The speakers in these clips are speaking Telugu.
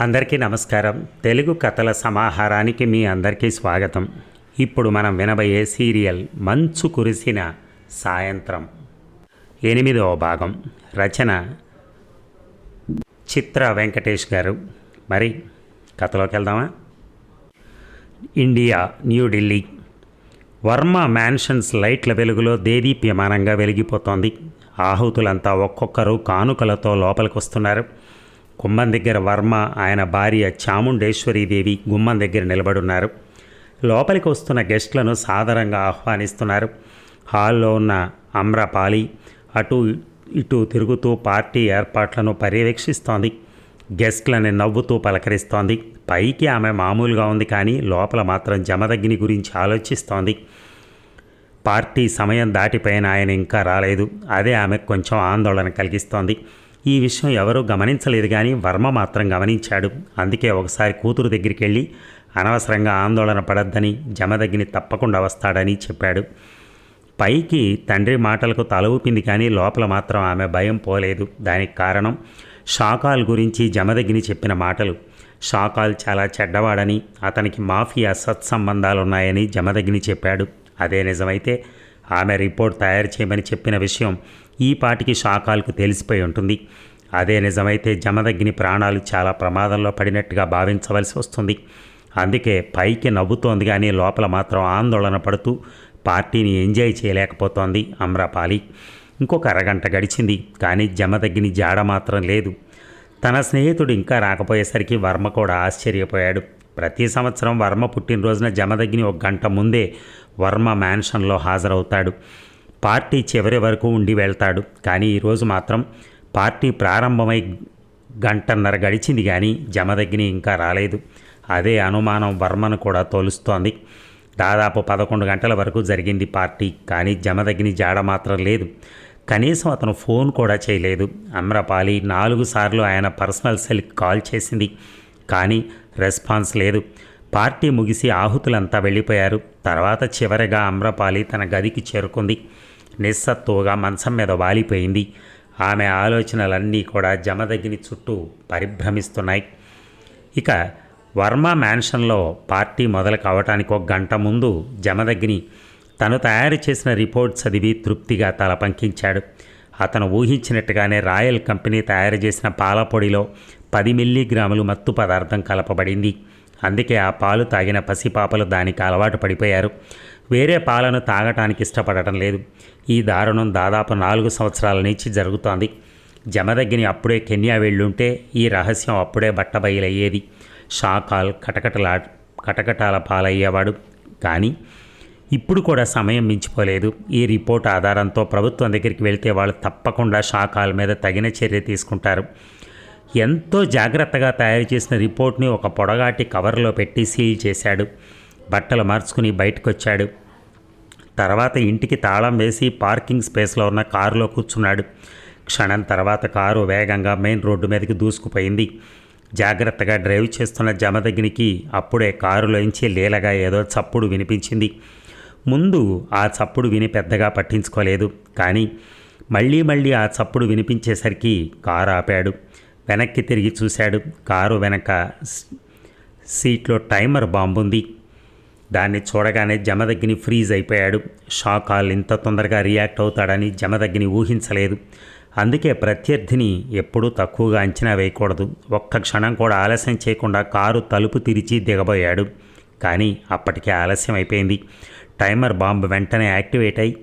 అందరికీ నమస్కారం. తెలుగు కథల సమాహారానికి మీ అందరికీ స్వాగతం. ఇప్పుడు మనం వినబోయే సీరియల్ మంచు కురిసిన సాయంత్రం. ఎనిమిదవ భాగం. రచన చిత్ర వెంకటేష్ గారు. మరి కథలోకి వెళ్దామా? ఇండియా న్యూఢిల్లీ వర్మ మ్యాన్షన్స్ లైట్ల వెలుగులో దేదీప్యమానంగా వెలిగిపోతోంది. ఆహుతులంతా ఒక్కొక్కరు కానుకలతో లోపలికి వస్తున్నారు గుమ్మం దగ్గర వర్మ ఆయన భార్య చాముండేశ్వరీదేవి గుమ్మం దగ్గర నిలబడున్నారు. లోపలికి వస్తున్న గెస్ట్లను సాదరంగా ఆహ్వానిస్తున్నారు. హాల్లో ఉన్న అమ్రపాలి అటు ఇటు తిరుగుతూ పార్టీ ఏర్పాట్లను పర్యవేక్షిస్తోంది. గెస్ట్లని నవ్వుతూ పలకరిస్తోంది. పైకి ఆమె మామూలుగా ఉంది కానీ లోపల మాత్రం జమదగ్ని గురించి ఆలోచిస్తోంది. పార్టీ సమయం దాటిపోయిన ఆయన ఇంకా రాలేదు. అదే ఆమెకు కొంచెం ఆందోళన కలిగిస్తోంది. ఈ విషయం ఎవరూ గమనించలేదు కానీ వర్మ మాత్రం గమనించాడు. అందుకే ఒకసారి కూతురు దగ్గరికి వెళ్ళి అనవసరంగా ఆందోళన పడద్దని జమదగ్ని తప్పకుండా వస్తాడని చెప్పాడు. పైకి తండ్రి మాటలకు తల ఊపింది కానీ లోపల మాత్రం ఆమె భయం పోలేదు. దానికి కారణం షాకాల్ గురించి జమదగ్ని చెప్పిన మాటలు. షాకాల్ చాలా చెడ్డవాడని అతనికి మాఫియా సత్సంబంధాలున్నాయని జమదగ్ని చెప్పాడు. అదే నిజమైతే ఆమె రిపోర్ట్ తయారు చేయమని చెప్పిన విషయం ఈ పాటికి శాఖాలకు తెలిసిపోయి ఉంటుంది. అదే నిజమైతే జమదగ్ని ప్రాణాలు చాలా ప్రమాదంలో పడినట్టుగా భావించవలసి వస్తుంది. అందుకే పైకి నవ్వుతోంది కానీ లోపల మాత్రం ఆందోళన పడుతూ పార్టీని ఎంజాయ్ చేయలేకపోతోంది అమ్రపాలి. ఇంకొక అరగంట గడిచింది కానీ జమదగ్ని జాడ మాత్రం లేదు. తన స్నేహితుడు ఇంకా రాకపోయేసరికి వర్మ కూడా ఆశ్చర్యపోయాడు. ప్రతి సంవత్సరం వర్మ పుట్టినరోజున జమదగ్ని ఒక గంట ముందే వర్మ మ్యాన్షన్లో హాజరవుతాడు. పార్టీ చివరి వరకు ఉండి వెళ్తాడు. కానీ ఈరోజు మాత్రం పార్టీ ప్రారంభమై గంటన్నర గడిచింది కానీ జమదగ్ని ఇంకా రాలేదు. అదే అనుమానం వర్మను కూడా తోలుస్తోంది. దాదాపు పదకొండు గంటల వరకు జరిగింది పార్టీ. కానీ జమదగ్ని జాడ మాత్రం లేదు. కనీసం అతను ఫోన్ కూడా చేయలేదు. అమ్రపాలి నాలుగు సార్లు ఆయన పర్సనల్ సెల్కి కాల్ చేసింది. కానీ రెస్పాన్స్ లేదు. పార్టీ ముగిసి ఆహుతులంతా వెళ్ళిపోయారు. తర్వాత చివరిగా అమ్రపాలి తన గదికి చేరుకుంది. నిస్సత్తువుగా మంచం మీద వాలిపోయింది. ఆమె ఆలోచనలన్నీ కూడా జమదగ్ని చుట్టూ పరిభ్రమిస్తున్నాయి. ఇక వర్మ మ్యాన్షన్లో పార్టీ మొదలు కావటానికి ఒక గంట ముందు జమదగ్ని తను తయారు చేసిన రిపోర్ట్ చదివి తృప్తిగా తల పంకించాడు. అతను ఊహించినట్టుగానే రాయల్ కంపెనీ తయారు చేసిన పాల పొడిలో పది మిల్లీగ్రాములు మత్తు పదార్థం కలపబడింది. అందుకే ఆ పాలు తాగిన పసిపాపలు దానికి అలవాటు పడిపోయారు. వేరే పాలను తాగటానికి ఇష్టపడటం లేదు. ఈ దారుణం దాదాపు నాలుగు సంవత్సరాల నుంచి జరుగుతోంది. జమదగ్గిని అప్పుడే కెన్యా వెళ్ళుంటే ఈ రహస్యం అప్పుడే బట్టబయలయ్యేది. షాకాల్ కటకటలా కటకటాల పాలయ్యేవాడు. కానీ ఇప్పుడు కూడా సమయం మించిపోలేదు. ఈ రిపోర్ట్ ఆధారంతో ప్రభుత్వం దగ్గరికి వెళ్తే వాళ్ళు తప్పకుండా షాకాల మీద తగిన చర్య తీసుకుంటారు. ఎంతో జాగ్రత్తగా తయారు చేసిన రిపోర్ట్ని ఒక పొడగాటి కవర్లో పెట్టి సీల్ చేశాడు. బట్టలు మార్చుకుని బయటకు వచ్చాడు తర్వాత ఇంటికి తాళం వేసి పార్కింగ్ స్పేస్లో ఉన్న కారులో కూర్చున్నాడు. క్షణం తర్వాత కారు వేగంగా మెయిన్ రోడ్డు మీదకి దూసుకుపోయింది. జాగ్రత్తగా డ్రైవ్ చేస్తున్న జమదగ్నికి అప్పుడే కారులోంచి లీలగా ఏదో చప్పుడు వినిపించింది. ముందు ఆ చప్పుడు విని పెద్దగా పట్టించుకోలేదు. కానీ మళ్ళీ మళ్ళీ ఆ చప్పుడు వినిపించేసరికి కారు ఆపాడు. వెనక్కి తిరిగి చూశాడు. కారు వెనక సీట్లో టైమర్ బాంబుంది. దాన్ని చూడగానే జమదగ్ని ఫ్రీజ్ అయిపోయాడు. షాక్ ఆల్ ఇంత తొందరగా రియాక్ట్ అవుతాడని జమదగ్ని ఊహించలేదు. అందుకే ప్రత్యర్థిని ఎప్పుడూ తక్కువగా అంచనా వేయకూడదు. ఒక్క క్షణం కూడా ఆలస్యం చేయకుండా కారు తలుపు తెరిచి దిగబోయాడు. కానీ అప్పటికే ఆలస్యం అయిపోయింది. టైమర్ బాంబు వెంటనే యాక్టివేట్ అయి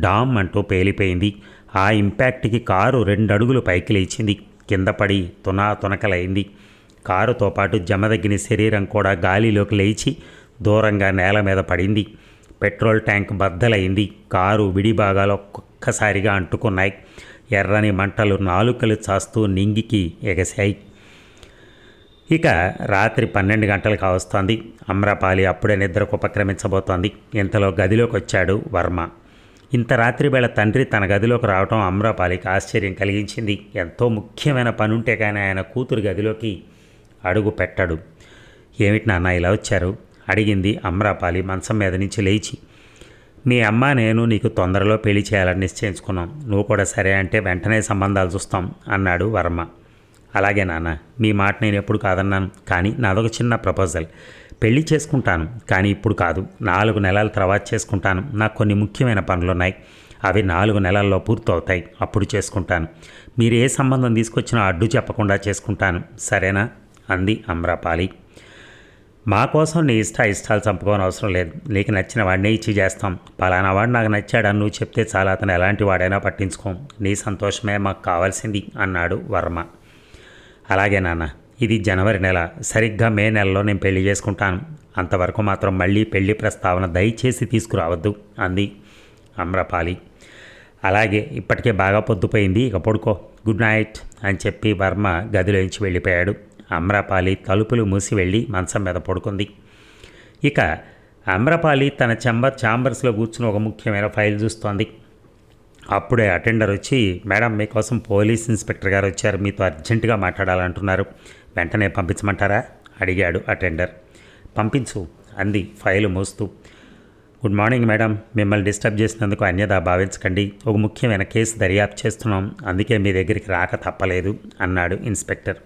డామ్ అంటూ పేలిపోయింది. ఆ ఇంపాక్ట్కి కారు రెండు అడుగులు పైకి లేచింది. కింద పడి తునా తునకలైంది కారుతో పాటు జమదగ్గిన శరీరం కూడా గాలిలోకి లేచి దూరంగా నేల మీద పడింది. పెట్రోల్ ట్యాంక్ బద్దలైంది. కారు విడి భాగాలు అంటుకున్నాయి. ఎర్రని మంటలు నాలుకలు చాస్తూ నింగికి ఎగశాయి ఇక రాత్రి పన్నెండు గంటలు కావస్తోంది అమ్రపాలి అప్పుడే నిద్రకు ఉపక్రమించబోతోంది. ఇంతలో గదిలోకి వచ్చాడు వర్మ. ఇంత రాత్రి వేళ తండ్రి తన గదిలోకి రావటం అమ్రపాలికి ఆశ్చర్యం కలిగించింది. ఎంతో ముఖ్యమైన పని ఉంటే కానీ ఆయన కూతురు గదిలోకి అడుగు పెట్టాడు. ఏమిటి నాన్న ఇలా వచ్చారు? అడిగింది అమ్రపాలి మంచం మీద నుంచి లేచి. మీ అమ్మ నేను నీకు తొందరలో పెళ్ళి చేయాలని నిశ్చయించుకున్నాం. నువ్వు కూడా సరే అంటే వెంటనే సంబంధాలు చూస్తాం అన్నాడు వర్మ. అలాగే నాన్న మీ మాట నేను ఎప్పుడు కాదన్నాను కానీ నాదొక చిన్న ప్రపోజల్. పెళ్ళి చేసుకుంటాను కానీ ఇప్పుడు కాదు. నాలుగు నెలల తర్వాత చేసుకుంటాను. నాకు కొన్ని ముఖ్యమైన పనులున్నాయి. అవి నాలుగు నెలల్లో పూర్తవుతాయి. అప్పుడు చేసుకుంటాను. మీరు ఏ సంబంధం తీసుకొచ్చినా అడ్డు చెప్పకుండా చేసుకుంటాను. సరేనా? అంది అమ్రపాలి. మా కోసం నీ ఇష్ట ఇష్టాలు చంపుకోని అవసరం లేదు. నీకు నచ్చిన వాడినే ఇచ్చి చేస్తాం. పలానా వాడు నాకు నచ్చాడని నువ్వు చెప్తే చాలా. అతను ఎలాంటి వాడైనా పట్టించుకోం. నీ సంతోషమే మాకు కావాల్సింది అన్నాడు వర్మ. అలాగే నాన్న. ఇది జనవరి నెల. సరిగ్గా మే నెలలో నేను పెళ్ళి చేసుకుంటాను. అంతవరకు మాత్రం మళ్ళీ పెళ్ళి ప్రస్తావన దయచేసి తీసుకురావద్దు అంది అమ్రపాలి. అలాగే. ఇప్పటికే బాగా పొద్దుపోయింది. ఇక పడుకో. గుడ్ నైట్ అని చెప్పి వర్మ గదిలోంచి వెళ్ళిపోయాడు. అమ్రపాలి తలుపులు మూసి వెళ్ళి మంచం మీద పడుకుంది. ఇక అమ్రపాలి తన చెంబర్ ఛాంబర్స్లో కూర్చుని ఒక ముఖ్యమైన ఫైల్ చూస్తోంది. అప్పుడే అటెండర్ వచ్చి మేడం మీకోసం పోలీస్ ఇన్స్పెక్టర్ గారు వచ్చారు. మీతో అర్జెంటుగా మాట్లాడాలంటున్నారు. వెంటనే పంపించమంటారా? అడిగాడు అటెండర్. పంపించు అంది ఫైలు మోస్తూ. Good morning madam. మిమ్మల్ని డిస్టర్బ్ చేసినందుకు అన్యదా భావించకండి. ఒక ముఖ్యమైన కేసు దర్యాప్తు చేస్తున్నాం. అందుకే మీ దగ్గరికి రాక తప్పలేదు అన్నాడు ఇన్స్పెక్టర్.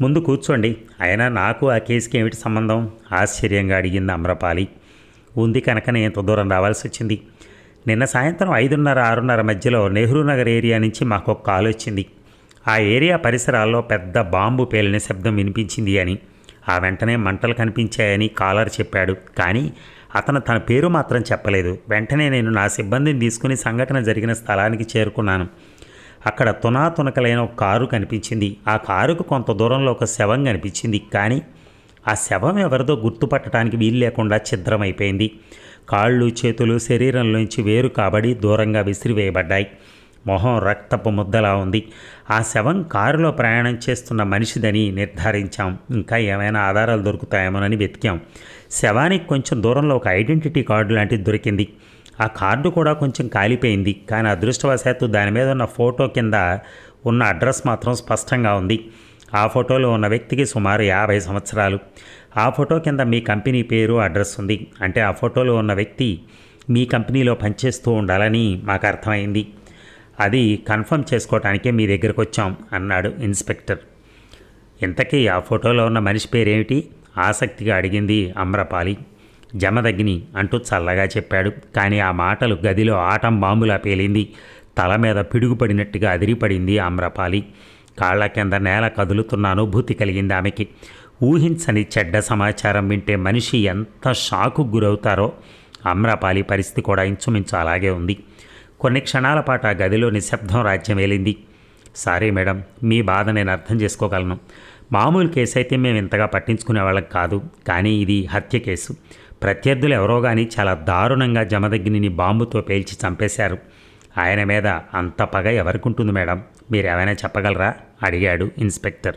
ముందు కూర్చోండి. అయినా నాకు ఆ కేసుకి ఏమిటి సంబంధం? ఆశ్చర్యంగా అడిగింది అమ్రపాలి. ఉంది కనుక ఎంత దూరం రావాల్సి వచ్చింది నిన్న సాయంత్రం ఐదున్నర ఆరున్నర మధ్యలో నెహ్రూ నగర్ ఏరియా నుంచి మాకు ఒక కాల్ వచ్చింది. ఆ ఏరియా పరిసరాల్లో పెద్ద బాంబు పేలిన శబ్దం వినిపించింది అని. ఆ వెంటనే మంటలు కనిపించాయని కాలర్ చెప్పాడు. కానీ అతను తన పేరు మాత్రం చెప్పలేదు. వెంటనే నేను నా సిబ్బందిని తీసుకుని సంఘటన జరిగిన స్థలానికి చేరుకున్నాను. అక్కడ తునాతునకలైన ఒక కారు కనిపించింది. ఆ కారుకు కొంత దూరంలో ఒక శవం కనిపించింది. కానీ ఆ శవం ఎవరిదో గుర్తుపట్టడానికి వీలు లేకుండా ఛిద్రమైపోయింది. కాళ్ళు చేతులు శరీరంలోంచి వేరు కాబడి దూరంగా విసిరివేయబడ్డాయి. మొహం రక్తపు ముద్దలా ఉంది. ఆ శవం కారులో ప్రయాణం చేస్తున్న మనిషిదని నిర్ధారించాం. ఇంకా ఏమైనా ఆధారాలు దొరుకుతాయేమోనని వెతికాం. శవానికి కొంచెం దూరంలో ఒక ఐడెంటిటీ కార్డు లాంటిది దొరికింది. ఆ కార్డు కూడా కొంచెం కాలిపోయింది. కానీ అదృష్టవశాత్తు దాని మీద ఉన్న ఫోటో కింద ఉన్న అడ్రస్ మాత్రం స్పష్టంగా ఉంది. ఆ ఫోటోలో ఉన్న వ్యక్తికి సుమారు యాభై సంవత్సరాలు. ఆ ఫోటో కింద మీ కంపెనీ పేరు అడ్రస్ ఉంది. అంటే ఆ ఫోటోలో ఉన్న వ్యక్తి మీ కంపెనీలో పనిచేస్తూ ఉండాలని మాకు అర్థమైంది. అది కన్ఫర్మ్ చేసుకోవటానికే మీ దగ్గరకు వచ్చాం అన్నాడు ఇన్స్పెక్టర్. ఇంతకీ ఆ ఫోటోలో ఉన్న మనిషి పేరేమిటి? ఆసక్తిగా అడిగింది అమ్రపాలి. జమదగ్ని అంటూ చల్లగా చెప్పాడు. కానీ ఆ మాటలు గదిలో ఆటం బాంబులా పేలింది. తల మీద పిడుగుపడినట్టుగా అదిరిపడింది ఆమ్రపాలి. కాళ్ళ కింద నేల కదులుతున్న అనుభూతి కలిగింది ఆమెకి. ఊహించని చెడ్డ సమాచారం వింటే మనిషి ఎంత షాకు గురవుతారో ఆమ్రపాలి పరిస్థితి కూడా ఇంచుమించు అలాగే ఉంది. కొన్ని క్షణాల పాటు ఆ గదిలో నిశ్శబ్దం రాజ్యం వేలింది సారీ మేడం మీ బాధ నేను అర్థం చేసుకోగలను. మామూలు కేసు అయితే మేము ఇంతగా పట్టించుకునే వాళ్ళం కాదు. కానీ ఇది హత్య కేసు. ప్రత్యర్థులు ఎవరో కానీ చాలా దారుణంగా జమదగ్గిని బాంబుతో పేల్చి చంపేశారు. ఆయన మీద అంత పగ ఎవరికి ఉంటుంది మేడం? మీరు ఏమైనా చెప్పగలరా? అడిగాడు ఇన్స్పెక్టర్.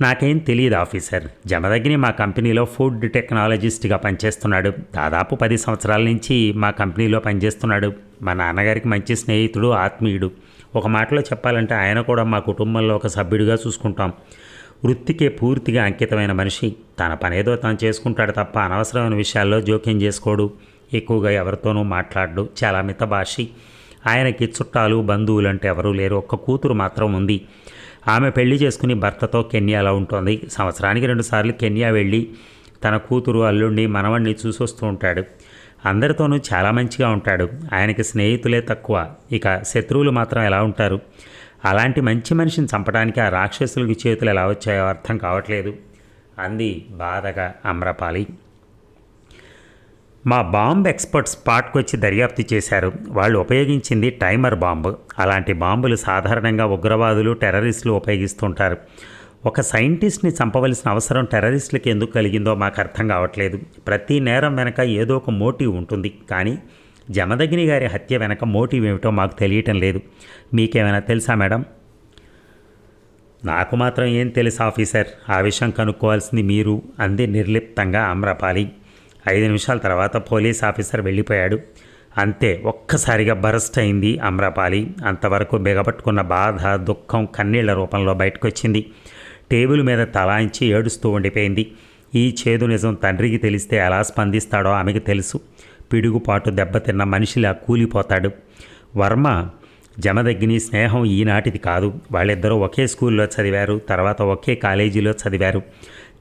నాకేం తెలియదు ఆఫీసర్. జమదగ్ని మా కంపెనీలో ఫుడ్ టెక్నాలజిస్ట్గా పనిచేస్తున్నాడు. దాదాపు పది సంవత్సరాల నుంచి మా కంపెనీలో పనిచేస్తున్నాడు. మా నాన్నగారికి మంచి స్నేహితుడు ఆత్మీయుడు. ఒక మాటలో చెప్పాలంటే ఆయన కూడా మా కుటుంబంలో ఒక సభ్యుడిగా చూసుకుంటాం. వృత్తికే పూర్తిగా అంకితమైన మనిషి. తన పనేదో తను చేసుకుంటాడు తప్ప అనవసరమైన విషయాల్లో జోక్యం చేసుకోడు. ఎక్కువగా ఎవరితోనూ మాట్లాడు చాలా మితభాషి. ఆయనకి చుట్టాలు బంధువులు అంటే ఎవరూ లేరు. ఒక్క కూతురు మాత్రం ఉంది. ఆమె పెళ్ళి చేసుకుని భర్తతో కెన్యాలో ఉంటుంది. సంవత్సరానికి రెండుసార్లు కెన్యా వెళ్ళి తన కూతురు అల్లుడిని మనవణ్ణి చూసొస్తూ ఉంటాడు. అందరితోనూ చాలా మంచిగా ఉంటాడు. ఆయనకి స్నేహితులే తక్కువ. ఇక శత్రువులు మాత్రం ఎలా ఉంటారు? అలాంటి మంచి మనిషిని చంపడానికి ఆ రాక్షసులకి చేతులు ఎలా వచ్చాయో అర్థం కావట్లేదు. అంది బాధగా అమ్రపాలి. మా బాంబ్ ఎక్స్పర్ట్స్ పాట్కొచ్చి వచ్చి దర్యాప్తు చేశారు. వాళ్ళు ఉపయోగించింది టైమర్ బాంబు. అలాంటి బాంబులు సాధారణంగా ఉగ్రవాదులు టెర్రరిస్టులు ఉపయోగిస్తుంటారు. ఒక సైంటిస్ట్ని చంపవలసిన అవసరం టెర్రరిస్టులకు ఎందుకు కలిగిందో మాకు అర్థం కావట్లేదు. ప్రతి నేరం వెనక ఏదో ఒక మోటివ్ ఉంటుంది. కానీ జమదగిని గారి హత్య వెనక మోటివ్ ఏమిటో మాకు తెలియటం లేదు. మీకేమైనా తెలుసా మేడం? నాకు మాత్రం ఏం తెలుసు ఆఫీసర్. ఆ విషయం కనుక్కోవాల్సింది మీరు అంది నిర్లిప్తంగా ఆమ్రపాలి. ఐదు నిమిషాల తర్వాత పోలీస్ ఆఫీసర్ వెళ్ళిపోయాడు. అంతే ఒక్కసారిగా బరస్ట్ అయింది అమ్రపాలి అంతవరకు బిగపట్టుకున్న బాధ దుఃఖం కన్నీళ్ళ రూపంలో బయటకొచ్చింది. టేబుల్ మీద తలాయించి ఏడుస్తూ ఉండిపోయింది. ఈ చేదు నిజం తండ్రికి తెలిస్తే ఎలా స్పందిస్తాడో ఆమెకు తెలుసు. పిడుగుపాటు దెబ్బతిన్న మనిషిలా కూలిపోతాడు. వర్మ జమదగ్ని స్నేహం ఈనాటిది కాదు. వాళ్ళిద్దరూ ఒకే స్కూల్లో చదివారు తర్వాత ఒకే కాలేజీలో చదివారు.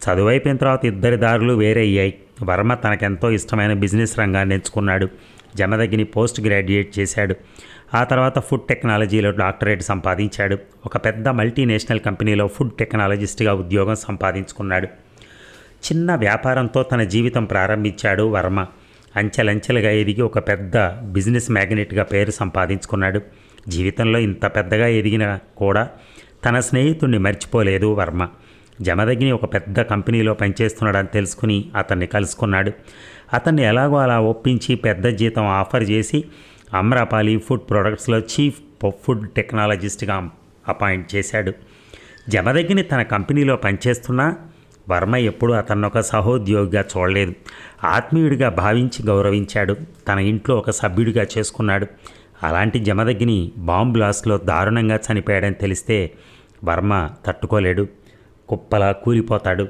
చదువైపోయిన తర్వాత ఇద్దరి దారులు వేరయ్యాయి. వర్మ తనకెంతో ఇష్టమైన బిజినెస్ రంగాన్ని ఎంచుకున్నాడు. జమదగ్ని పోస్ట్ గ్రాడ్యుయేట్ చేశాడు. ఆ తర్వాత ఫుడ్ టెక్నాలజీలో డాక్టరేట్ సంపాదించాడు. ఒక పెద్ద మల్టీనేషనల్ కంపెనీలో ఫుడ్ టెక్నాలజిస్ట్గా ఉద్యోగం సంపాదించుకున్నాడు. చిన్న వ్యాపారంతో తన జీవితం ప్రారంభించాడు వర్మ. అంచెలంచెలుగా ఎదిగి ఒక పెద్ద బిజినెస్ మ్యాగ్నెట్గా పేరు సంపాదించుకున్నాడు. జీవితంలో ఇంత పెద్దగా ఎదిగిన కూడా తన స్నేహితుడిని మర్చిపోలేదు వర్మ. జమదగిని ఒక పెద్ద కంపెనీలో పనిచేస్తున్నాడని తెలుసుకుని అతన్ని కలుసుకున్నాడు. అతన్ని ఎలాగో అలా ఒప్పించి పెద్ద జీతం ఆఫర్ చేసి అమ్రాపాలి ఫుడ్ ప్రొడక్ట్స్లో చీఫ్ ఫుడ్ టెక్నాలజిస్ట్గా అపాయింట్ చేశాడు. జమదగిని తన కంపెనీలో పనిచేస్తున్నా వర్మ ఎప్పుడూ అతన్ని ఒక సహోద్యోగిగా చూడలేదు. ఆత్మీయుడిగా భావించి గౌరవించాడు. తన ఇంట్లో ఒక సభ్యుడిగా చేసుకున్నాడు. అలాంటి జమదగ్ని బాంబ్ బ్లాస్ట్లో దారుణంగా చనిపోయాడని తెలిస్తే వర్మ తట్టుకోలేడు. కుప్పలా కూలిపోతాడు.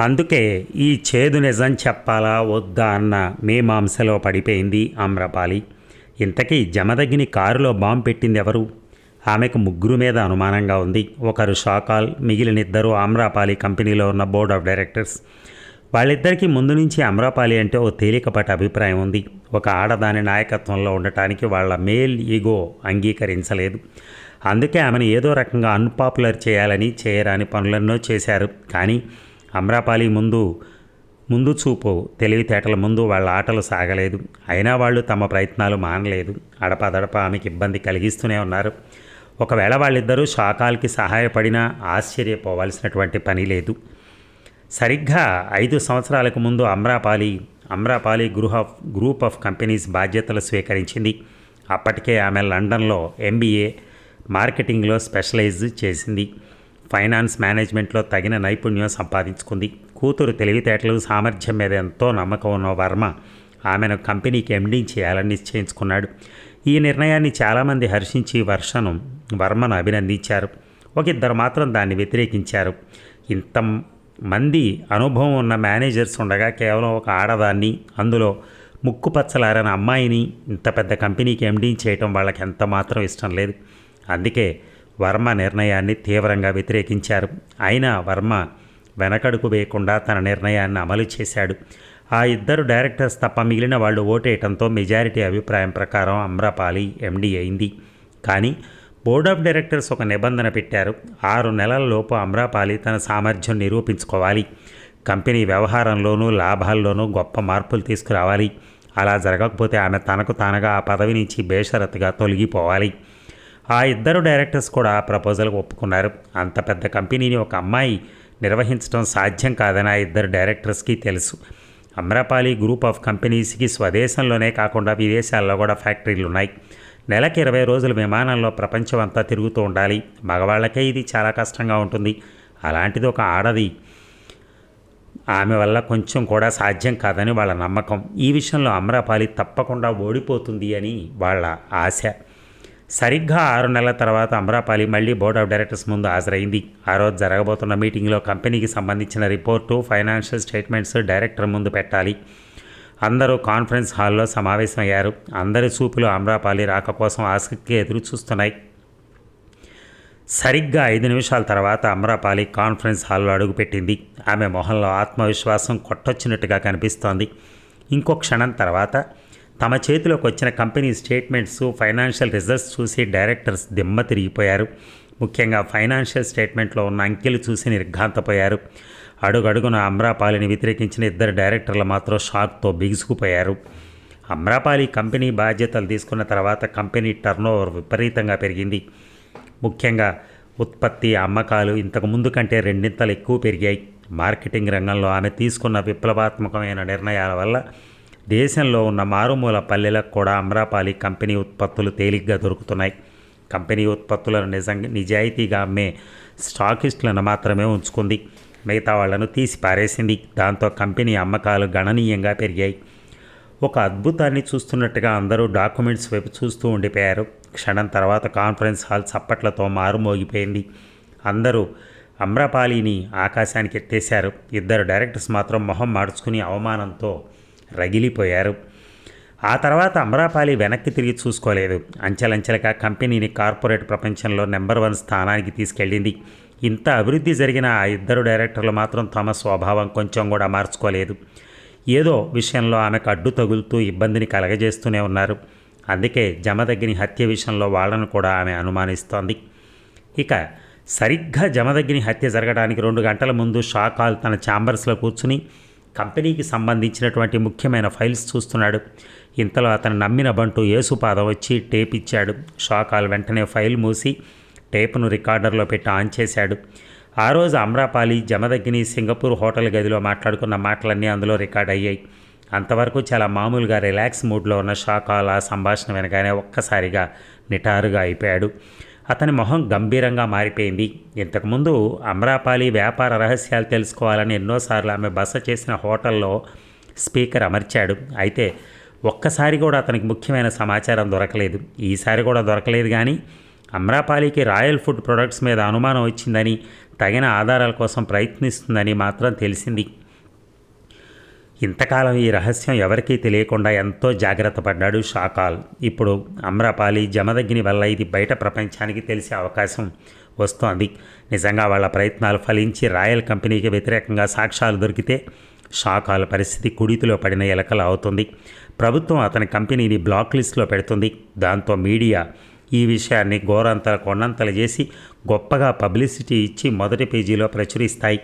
అందుకే ఈ చేదు నిజం చెప్పాలా వద్దా అన్న మీమాంసలో పడిపోయింది ఆమ్రపాలి ఇంతకీ జమదగ్ని కారులో బాంబు పెట్టింది ఎవరు ఆమెకు ముగ్గురు మీద అనుమానంగా ఉంది. ఒకరు షాకాల్ మిగిలిన ఇద్దరు ఆమ్రాపాలి కంపెనీలో ఉన్న బోర్డ్ ఆఫ్ డైరెక్టర్స్. వాళ్ళిద్దరికీ ముందు నుంచి అమ్రాపాలి అంటే ఓ తేలికపాటి అభిప్రాయం ఉంది. ఒక ఆడదాని నాయకత్వంలో ఉండటానికి వాళ్ళ మేల్ ఈగో అంగీకరించలేదు. అందుకే ఆమెను ఏదో రకంగా అన్పాపులర్ చేయాలని చేయరాని పనులెన్నో చేశారు. కానీ అమ్రాపాలి ముందు ముందు చూపు తెలివితేటల ముందు వాళ్ళ ఆటలు సాగలేదు. అయినా వాళ్ళు తమ ప్రయత్నాలు మానలేదు. అడపాదడప ఆమెకి ఇబ్బంది కలిగిస్తూనే ఉన్నారు. ఒకవేళ వాళ్ళిద్దరూ షాకాల్కి సహాయపడినా ఆశ్చర్యపోవాల్సినటువంటి పని లేదు. సరిగ్గా ఐదు సంవత్సరాలకు ముందు అమ్రాపాలి అమ్రాపాలి గృహ గ్రూప్ ఆఫ్ కంపెనీస్ బాధ్యతలు స్వీకరించింది. అప్పటికే ఆమె లండన్లో ఎంబీఏ మార్కెటింగ్లో స్పెషలైజ్ చేసింది. ఫైనాన్స్ మేనేజ్మెంట్లో తగిన నైపుణ్యం సంపాదించుకుంది. కూతురు తెలివితేటలు సామర్థ్యం మీద ఎంతో నమ్మకం ఉన్న వర్మ ఆమెను కంపెనీకి ఎండింగ్ చేయాలని నిశ్చయించుకున్నాడు. ఈ నిర్ణయాన్ని చాలామంది హర్షించి వర్షను వర్మను అభినందించారు. ఒక ఇద్దరు మాత్రం దాన్ని వ్యతిరేకించారు. ఇంత మంది అనుభవం ఉన్న మేనేజర్స్ ఉండగా కేవలం ఒక ఆడదాన్ని అందులో ముక్కుపచ్చలారని అమ్మాయిని ఇంత పెద్ద కంపెనీకి ఎండీ చేయటం వాళ్ళకి ఎంత మాత్రం ఇష్టం లేదు. అందుకే వర్మ నిర్ణయాన్ని తీవ్రంగా వ్యతిరేకించారు. అయినా వర్మ వెనకడుకు వేయకుండా తన నిర్ణయాన్ని అమలు చేశాడు. ఆ ఇద్దరు డైరెక్టర్స్ తప్ప మిగిలిన వాళ్ళు ఓటేయటంతో మెజారిటీ అభిప్రాయం ప్రకారం అమ్రపాలి ఎండీ అయింది. కానీ బోర్డ్ ఆఫ్ డైరెక్టర్స్ ఒక నిబంధన పెట్టారు. ఆరు నెలలలోపు అమ్రాపాలి తన సామర్థ్యం నిరూపించుకోవాలి. కంపెనీ వ్యవహారంలోనూ లాభాల్లోనూ గొప్ప మార్పులు తీసుకురావాలి. అలా జరగకపోతే ఆమె తనకు తానగా ఆ పదవి నుంచి బేషరత్తుగా తొలగిపోవాలి. ఆ ఇద్దరు డైరెక్టర్స్ కూడా ఆ ప్రపోజల్కి ఒప్పుకున్నారు. అంత పెద్ద కంపెనీని ఒక అమ్మాయి నిర్వహించడం సాధ్యం కాదని ఆ ఇద్దరు డైరెక్టర్స్కి తెలుసు. అమ్రపాలి గ్రూప్ ఆఫ్ కంపెనీస్కి స్వదేశంలోనే కాకుండా విదేశాల్లో కూడా ఫ్యాక్టరీలు ఉన్నాయి నెలకి ఇరవై రోజులు విమానంలో ప్రపంచం అంతా తిరుగుతూ ఉండాలి. మగవాళ్ళకే ఇది చాలా కష్టంగా ఉంటుంది. అలాంటిది ఒక ఆడది ఆమె వల్ల కొంచెం కూడా సాధ్యం కాదని వాళ్ళ నమ్మకం. ఈ విషయంలో అమ్రపాలి తప్పకుండా ఓడిపోతుంది అని వాళ్ళ ఆశ. సరిగ్గా ఆరు నెలల తర్వాత అమ్రాపాలి మళ్ళీ బోర్డ్ ఆఫ్ డైరెక్టర్స్ ముందు హాజరైంది. ఆ రోజు జరగబోతున్న మీటింగ్లో కంపెనీకి సంబంధించిన రిపోర్టు ఫైనాన్షియల్ స్టేట్మెంట్స్ డైరెక్టర్ ముందు పెట్టాలి. అందరూ కాన్ఫరెన్స్ హాల్లో సమావేశమయ్యారు. అందరి చూపులు అమ్రాపాలి రాక కోసం ఆసక్తిగా ఎదురు చూస్తున్నాయి సరిగ్గా ఐదు నిమిషాల తర్వాత అమ్రాపాలి కాన్ఫరెన్స్ హాల్లో అడుగుపెట్టింది. ఆమె మొహంలో ఆత్మవిశ్వాసం కొట్టొచ్చినట్టుగా కనిపిస్తోంది. ఇంకో క్షణం తర్వాత తమ చేతిలోకి వచ్చిన కంపెనీ స్టేట్మెంట్స్ ఫైనాన్షియల్ రిజల్ట్స్ చూసి డైరెక్టర్స్ దిమ్మ తిరిగిపోయారు. ముఖ్యంగా ఫైనాన్షియల్ స్టేట్మెంట్లో ఉన్న అంకెలు చూసి నిర్ఘాంతపోయారు. అడుగడుగున అమ్రాపాలిని వ్యతిరేకించిన ఇద్దరు డైరెక్టర్లు మాత్రం షాక్తో బిగుసుకుపోయారు. అమ్రాపాలి కంపెనీ బాధ్యతలు తీసుకున్న తర్వాత కంపెనీ టర్నోవర్ విపరీతంగా పెరిగింది. ముఖ్యంగా ఉత్పత్తి అమ్మకాలు ఇంతకు ముందు కంటే రెండింతలు ఎక్కువ పెరిగాయి. మార్కెటింగ్ రంగంలో ఆమె తీసుకున్న విప్లవాత్మకమైన నిర్ణయాల వల్ల దేశంలో ఉన్న మారుమూల పల్లెలకు కూడా అమ్రాపాలి కంపెనీ ఉత్పత్తులు తేలిగ్గా దొరుకుతున్నాయి. కంపెనీ ఉత్పత్తులను నిజంగా నిజాయితీగా అమ్మే స్టాకిస్టులను మాత్రమే ఉంచుకుంది. మిగతా వాళ్ళను తీసి పారేసింది దాంతో కంపెనీ అమ్మకాలు గణనీయంగా పెరిగాయి. ఒక అద్భుతాన్ని చూస్తున్నట్టుగా అందరూ డాక్యుమెంట్స్ వైపు చూస్తూ ఉండిపోయారు. క్షణం తర్వాత కాన్ఫరెన్స్ హాల్ చప్పట్లతో మారుమోగిపోయింది. అందరూ అమ్రపాలిని ఆకాశానికి ఎత్తేశారు. ఇద్దరు డైరెక్టర్స్ మాత్రం మొహం మార్చుకుని అవమానంతో రగిలిపోయారు. ఆ తర్వాత అమరాపాలి వెనక్కి తిరిగి చూసుకోలేదు. అంచెలంచెలుగా కంపెనీని కార్పొరేట్ ప్రపంచంలో నెంబర్ వన్ స్థానానికి తీసుకెళ్ళింది. ఇంత అభివృద్ధి జరిగిన ఆ ఇద్దరు డైరెక్టర్లు మాత్రం తమ స్వభావం కొంచెం కూడా మార్చుకోలేదు. ఏదో విషయంలో ఆమెకు అడ్డు తగులుతూ ఇబ్బందిని కలగజేస్తూనే ఉన్నారు. అందుకే జమదగ్గిని హత్య విషయంలో వాళ్ళను కూడా ఆమె అనుమానిస్తోంది. ఇక సరిగ్గా జమదగ్ని హత్య జరగడానికి రెండు గంటల ముందు షాకాల్ తన ఛాంబర్స్లో కూర్చుని కంపెనీకి సంబంధించినటువంటి ముఖ్యమైన ఫైల్స్ చూస్తున్నాడు. ఇంతలో అతను నమ్మిన బంటు ఏసుపాదం వచ్చి టేప్ ఇచ్చాడు. షాకాల్ వెంటనే ఫైల్ మూసి టేప్ను రికార్డర్లో పెట్టి ఆన్ చేశాడు. ఆ రోజు అమ్రాపాలి జమదగ్గిని సింగపూర్ హోటల్ గదిలో మాట్లాడుకున్న మాటలన్నీ అందులో రికార్డ్ అయ్యాయి. అంతవరకు చాలా మామూలుగా రిలాక్స్ మూడ్లో ఉన్న షాకాల్ ఆ సంభాషణ వెనగానే ఒక్కసారిగా నిటారుగా అయిపోయాడు. అతని మొహం గంభీరంగా మారిపోయింది. ఇంతకుముందు అమ్రాపాలి వ్యాపార రహస్యాలు తెలుసుకోవాలని ఎన్నోసార్లు ఆమె బస చేసిన హోటల్లో స్పీకర్ అమర్చాడు. అయితే ఒక్కసారి కూడా అతనికి ముఖ్యమైన సమాచారం దొరకలేదు. ఈసారి కూడా దొరకలేదు కానీ అమ్రాపాలికి రాయల్ ఫుడ్ ప్రొడక్ట్స్ మీద అనుమానం వచ్చిందని తగిన ఆధారాల కోసం ప్రయత్నిస్తుందని మాత్రం తెలిసింది. ఇంతకాలం ఈ రహస్యం ఎవరికీ తెలియకుండా ఎంతో జాగ్రత్త పడ్డాడు షాకాల్. ఇప్పుడు అమ్రపాలి జమదగ్ని వల్ల ఇది బయట ప్రపంచానికి తెలిసే అవకాశం వస్తోంది. నిజంగా వాళ్ళ ప్రయత్నాలు ఫలించి రాయల్ కంపెనీకి వ్యతిరేకంగా సాక్ష్యాలు దొరికితే షాకాల్ పరిస్థితి కుడితిలో పడిన ఎలకలు అవుతుంది ప్రభుత్వం అతని కంపెనీని బ్లాక్ లిస్ట్లో పెడుతుంది. దాంతో మీడియా ఈ విషయాన్ని ఘోరంతల కొండంతలు చేసి గొప్పగా పబ్లిసిటీ ఇచ్చి మొదటి పేజీలో ప్రచురిస్తాయి.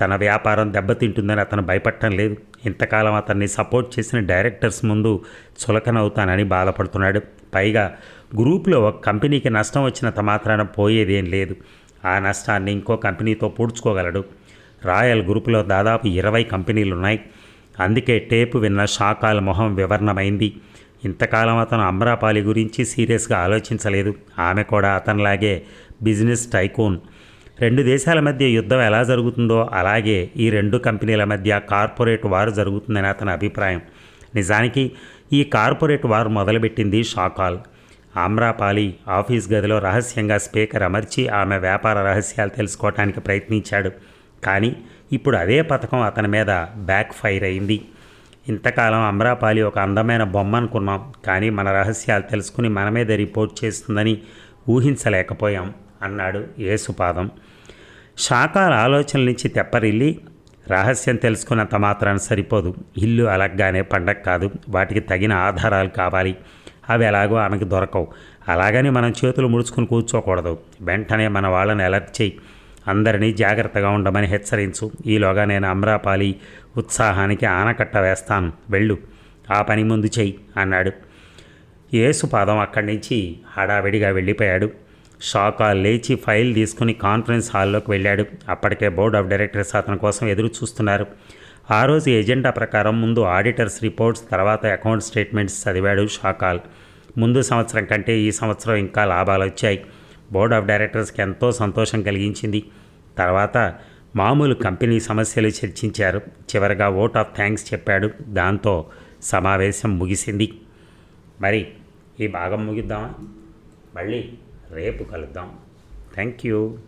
తన వ్యాపారం దెబ్బతింటుందని అతను భయపడటం లేదు. ఇంతకాలం అతన్ని సపోర్ట్ చేసిన డైరెక్టర్స్ ముందు చులకనవుతానని బాధపడుతున్నాడు. పైగా గ్రూప్లో ఒక కంపెనీకి నష్టం వచ్చినంత మాత్రాన పోయేదేం లేదు. ఆ నష్టాన్ని ఇంకో కంపెనీతో పూడ్చుకోగలడు. రాయల్ గ్రూపులో దాదాపు ఇరవై కంపెనీలు ఉన్నాయి అందుకే టేపు విన్న షాకాల మొహం వివరణమైంది. ఇంతకాలం అతను అమ్రాపాలి గురించి సీరియస్గా ఆలోచించలేదు. ఆమె కూడా అతనిలాగే బిజినెస్ టైకూన్. రెండు దేశాల మధ్య యుద్ధం ఎలా జరుగుతుందో అలాగే ఈ రెండు కంపెనీల మధ్య కార్పొరేట్ వారు జరుగుతుందని అతని అభిప్రాయం. నిజానికి ఈ కార్పొరేట్ వార్ మొదలుపెట్టింది షాకాల్. ఆమ్రాపాలి ఆఫీస్ గదిలో రహస్యంగా స్పీకర్ అమర్చి ఆమె వ్యాపార రహస్యాలు తెలుసుకోవటానికి ప్రయత్నించాడు. కానీ ఇప్పుడు అదే పథకం అతని మీద బ్యాక్ ఫైర్ అయింది. ఇంతకాలం అమ్రాపాలి ఒక అందమైన బొమ్మ అనుకున్నాం. కానీ మన రహస్యాలు తెలుసుకుని మన మీద రిపోర్ట్ చేస్తుందని ఊహించలేకపోయాం అన్నాడు యేసుపాదం. షాకార్ ఆలోచనల నుంచి తెప్పరిల్లి రహస్యం తెలుసుకున్నంత మాత్రాన సరిపోదు. ఇల్లు అలగ్గానే పండగ కాదు. వాటికి తగిన ఆధారాలు కావాలి. అవి ఎలాగో ఆమెకు దొరకవు. అలాగని మనం చేతులు ముడుచుకుని కూర్చోకూడదు. వెంటనే మన వాళ్ళని అలర్ట్ చేయి. అందరినీ జాగ్రత్తగా ఉండమని హెచ్చరించు. ఈలోగా నేను అమ్రాపాలి ఉత్సాహానికి ఆనకట్ట వేస్తాను. వెళ్ళు. ఆ పని ముందు చెయ్యి అన్నాడు. యేసుపాదం అక్కడి నుంచి హడావిడిగా వెళ్ళిపోయాడు. షాకా లేచి ఫైల్ తీసుకుని కాన్ఫరెన్స్ హాల్లోకి వెళ్ళాడు. అప్పటికే బోర్డ్ ఆఫ్ డైరెక్టర్స్ అతని కోసం ఎదురు చూస్తున్నారు. ఆ రోజు ఎజెండా ప్రకారం ముందు ఆడిటర్స్ రిపోర్ట్స్ తర్వాత అకౌంట్ స్టేట్మెంట్స్ చదివాడు షాకాల్. ముందు సంవత్సరం కంటే ఈ సంవత్సరం ఇంకా లాభాలు వచ్చాయి. బోర్డ్ ఆఫ్ డైరెక్టర్స్కి ఎంతో సంతోషం కలిగించింది. తర్వాత మామూలు కంపెనీ సమస్యలు చర్చించారు. చివరిగా ఓట్ ఆఫ్ థ్యాంక్స్ చెప్పాడు. దాంతో సమావేశం ముగిసింది. మరి ఈ భాగం ముగిద్దామా? మళ్ళీ రేపు కలుద్దాం. Thank you